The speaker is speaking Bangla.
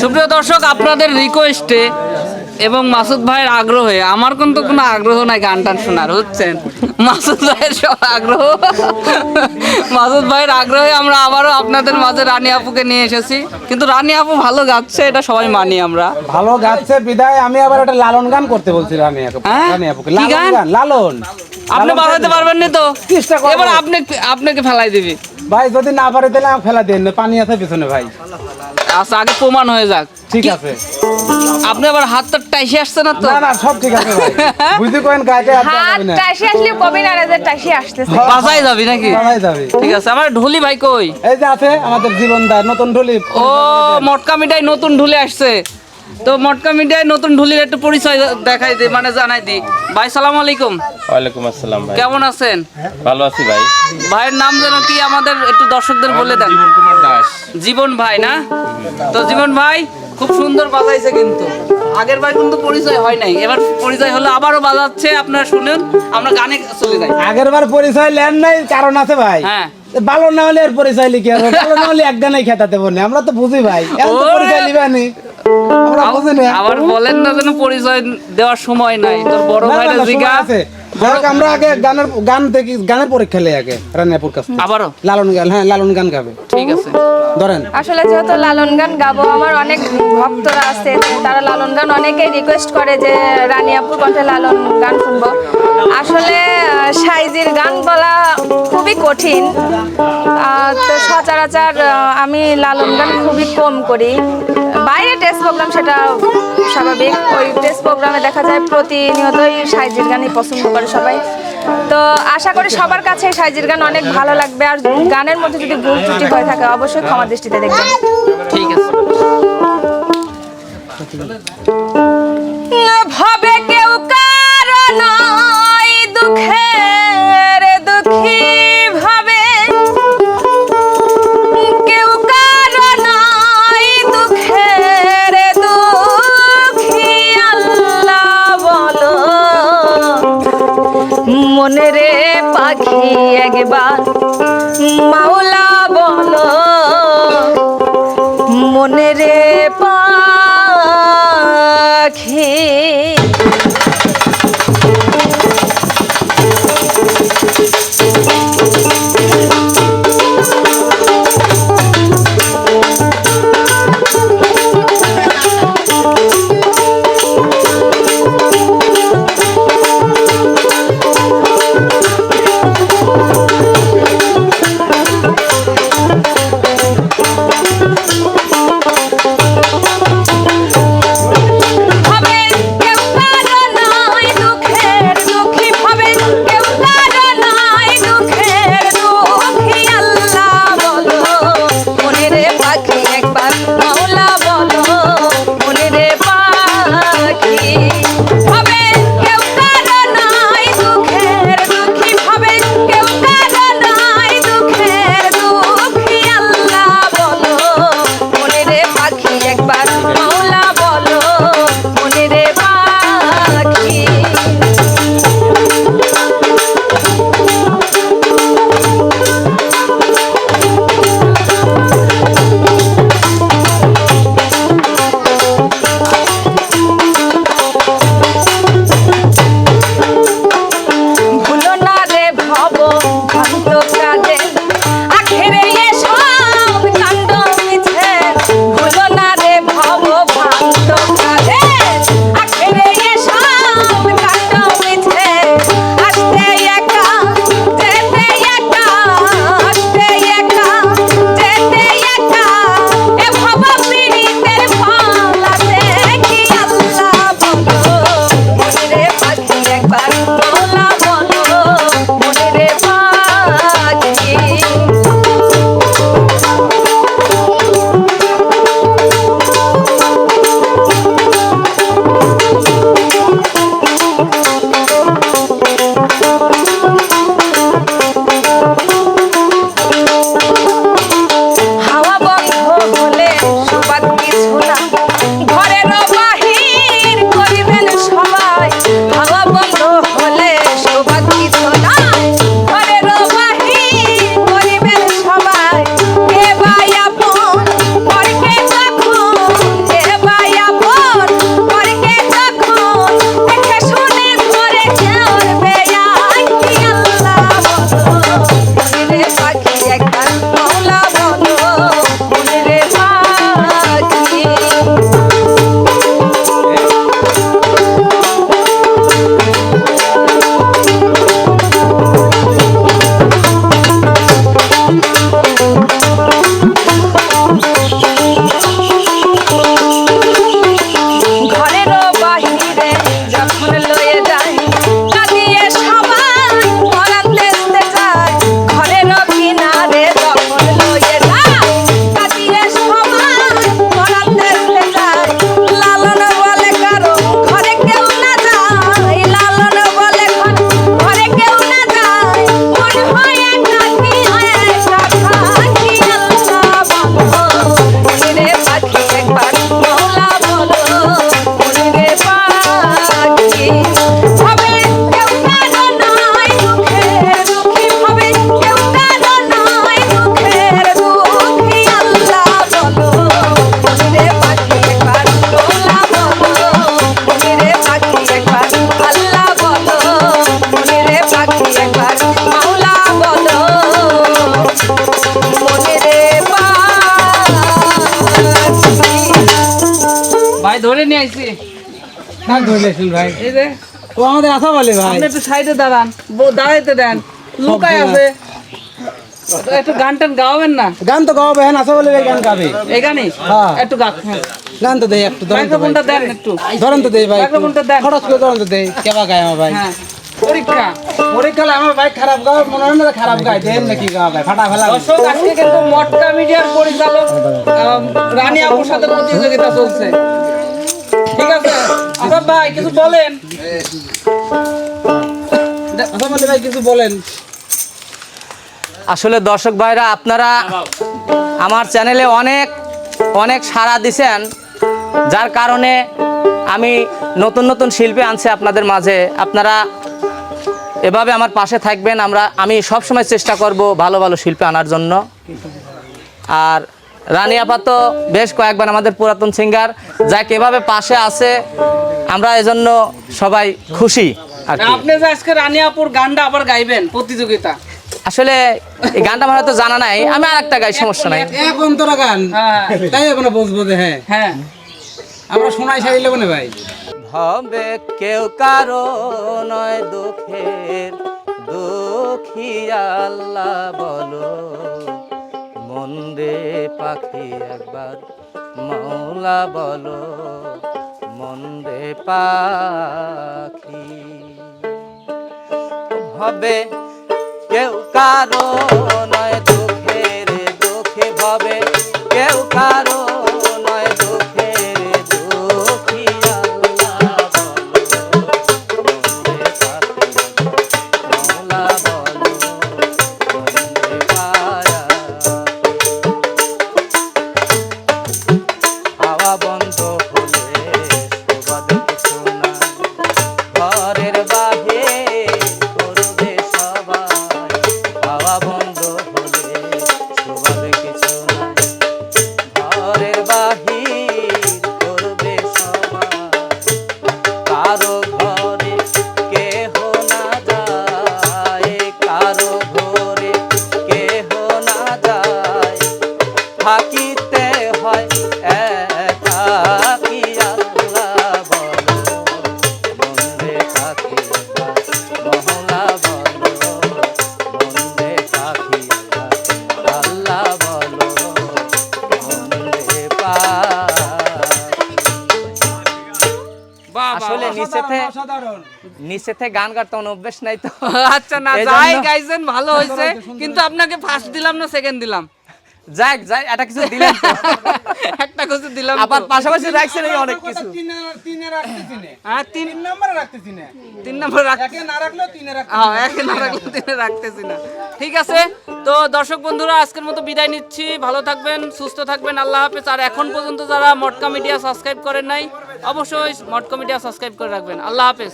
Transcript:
সুপ্রিয় দর্শক আপনাদের রিকোয়েস্টে এবং মাসুদ ভাইয়ের আগ্রহে আমার কিন্তু কোনো আগ্রহ নাই গান টান শোনার বুঝছেন? মাসুদ ভাইয়ের সব আগ্রহ। মাসুদ ভাইয়ের আগ্রহে আমরা আবারও আপনাদের মাঝে রানী আপুকে নিয়ে এসেছি। কিন্তু রানী আপু ভালো গাচ্ছে এটা সবাই মানি আমরা। ভালো গাচ্ছে বিদায়। আমি আবার একটা লালন গান করতে বলছি রানী আপুকে হ্যাঁ? রানী আপুকে। লালন গান? লালন। আপনি বাজাতে পারবেন না তো? চেষ্টা। এবার আপনি আপনাকে ফেলাই দিবি। ভাই যদি না পারে তাহলে আমি ফেলা দেন পানি আছে পিছনে ভাই। আচ্ছা আগে প্রমাণ হয়ে যাক। ঠিক আছে। আপনি আবার হাতটা টাইসে আসছে না তো? না না সব ঠিক আছে ভাই। বুঝতে কোয়েন গাইতে হাত হাত যাবে আসলে কবি না যে টাইসি আসতেছে? বাসায় যাবি নাকি? সবাই যাবে। ঠিক আছে আমার ঢুলি ভাই কই? এই যে আছে আমাদের জীবনদার নতুন ঢুলি। ও মটকা মিঠাই নতুন ঢুলে আসছে। তো মটকা মিঠাই নতুন ঢুলির একটু পরিচয় দেখাই দি মানে জানাই দি। ভাই সালাম আলাইকুম। ওয়ালাইকুম আসসালাম ভাই। কেমন আছেন? ভালো আছি ভাই। ভাইয়ের নাম যেন কি আমাদের একটু দর্শকদের বলে দেন। জীবন কুমার দাস। জীবন ভাই না? তো জীবন ভাই খুব সুন্দর বাজাইছে কিন্তু। আগের বার কিন্তু পরিচয় হয় নাই। এবার পরিচয় হলো আবারও বাজাচ্ছে আপনারা শুনুন। আমরা গানে চলে যাই। আগের বার পরিচয় লেন নাই কারণ আছে ভাই। হ্যাঁ। ভালো না হলে এর পরিচয় লিখে ভালো না। হলে এক গানে খেতাতে বলি আমরা তো বুঝি ভাই। এত তো পরিচয় লিবানি আবার বলেন না যেন পরিচয় দেওয়ার সময় নাই। তোর বড় ভাইরা জিগা। আমরা আগে গানের গান দেখি গানের পরীক্ষা লে আগে রান্নাপুর কাছে আবারও? লালন গান হ্যাঁ লালন গান গাবে। ঠিক আছে। ধরেন। আসলে যেহেতু লালন গান গাবো আমার অনেক ভক্তরা আছে তারা লালন গান অনেকেই রিকোয়েস্ট করে যে রানী আপুর কণ্ঠে লালন গান শুনব। আসলে সাইজির গান বলা খুবই কঠিন। তো সচরাচর আমি লালন গান খুবই কম করি। বাইরে টেস্ট প্রোগ্রাম সেটা স্বাভাবিক। ওই টেস্ট প্রোগ্রামে দেখা যায় প্রতিনিয়তই সাইজির গানই পছন্দ করে সবাই। তো আশা করি সবার কাছে সাইজির গান অনেক ভালো লাগবে। আর গানের মধ্যে যদি ভুল ত্রুটি হয়ে থাকে অবশ্যই ক্ষমা দৃষ্টিতে দেখবেন। ঠিক আছে। রে পাখি। কাক ধরেছেন ভাই। এই যে। ও আমাদের আশা বলে ভাই। আপনি একটু সাইডে দাঁড়ান। দাঁড়াইতে দেন। লুকায় আছে। একটু গান টান গাওয়াবেন না? গান তো গাওয়াবে হ্যাঁ আশা বলে গান গাবে। হ্যাঁ। একটু গা হ্যাঁ। গান তো দেই একটু ধরেন তো মাইক্রোফোনটা দেন একটু। ধরেন তো দেই ভাই মাইক্রোফোনটা দেন। খরচ করে ধরেন তো দেই কেবা গায় আমার ভাই। হ্যাঁ। পরীক্ষা। পরীক্ষালে আমার ভাই খারাপ গাও মনে হয় না খারাপ গায় দেন নাকি গাওয়া গায় ফাটা ফেলা দর্শক আজকে কিন্তু মটকা মিডিয়ার পরিচালক রানী আপুর সাথে প্রতিযোগিতা চলছে। ঠিক আছে? ভাই, কিছু বলেন। ভাই, কিছু বলেন। আসলে দর্শক ভাইরা, আপনারা আমার চ্যানেলে অনেক অনেক সাড়া দিছেন, যার কারণে আমি নতুন নতুন শিল্পী আনছি আপনাদের মাঝে। আপনারা এভাবে আমার পাশে থাকবেন, আমরা, আমি সব সময় চেষ্টা করব ভালো ভালো শিল্পী আনার জন্য। আর রানী আপা তো বেশ কয়েকবার আমাদের পুরাতন সিঙ্গার, যাকে, এভাবে পাশে আছে। আমরা এজন্য সবাই খুশি আর কি। আপনি যে আজকে রানী আপুর গানটা আবার গাইবেন প্রতিযোগিতা? আসলে এই গানটা আমার হয়তো জানা নাই আমি আর একটা গাই সমস্যা নাই। এক অন্তরা গান হ্যাঁ। তাই এখন বুঝব যে হ্যাঁ। হ্যাঁ। আমরা শোনাই সারি লেবো না ভাই। হবে কেউ কারও নয় দুঃখের দুঃখী আল্লাহ বলো। মন রে পাখি একবার মৌলা বলো। মন রে পাখি। হবে কেউ কারও নয় দুঃখের দুঃখে হবে কেউ কারও অসাধারণ নিচেতে গান গাইতে কোনো অভ্যেস নাই তো। আচ্ছা না যাই গাইছেন ভালো হয়েছে কিন্তু আপনাকে ফার্স্ট দিলাম না সেকেন্ড দিলাম? যাক যাই এটা কিছু দিলেন তো। একটা কিছু দিলাম আবার পাশাপাশি রাখছেন এই অনেক কিছু। তিনে তিনে রাখতেছি না। হ্যাঁ তিন নম্বরে রাখতেছি না। তিন নম্বর রাখ একে না রাখলেও তিনে রাখতে হ্যাঁ একে না রাখলে তিনে রাখতেছি না। ঠিক আছে তো দর্শক বন্ধুরা আজকের মতো বিদায় নিচ্ছি। ভালো থাকবেন সুস্থ থাকবেন আল্লাহ হাফেজ। আর এখন পর্যন্ত যারা মটকা মিডিয়া সাবস্ক্রাইব করেন নাই অবশ্যই মট কমিটি সাবস্ক্রাইব করে রাখবেন। আল্লাহ হাফেজ।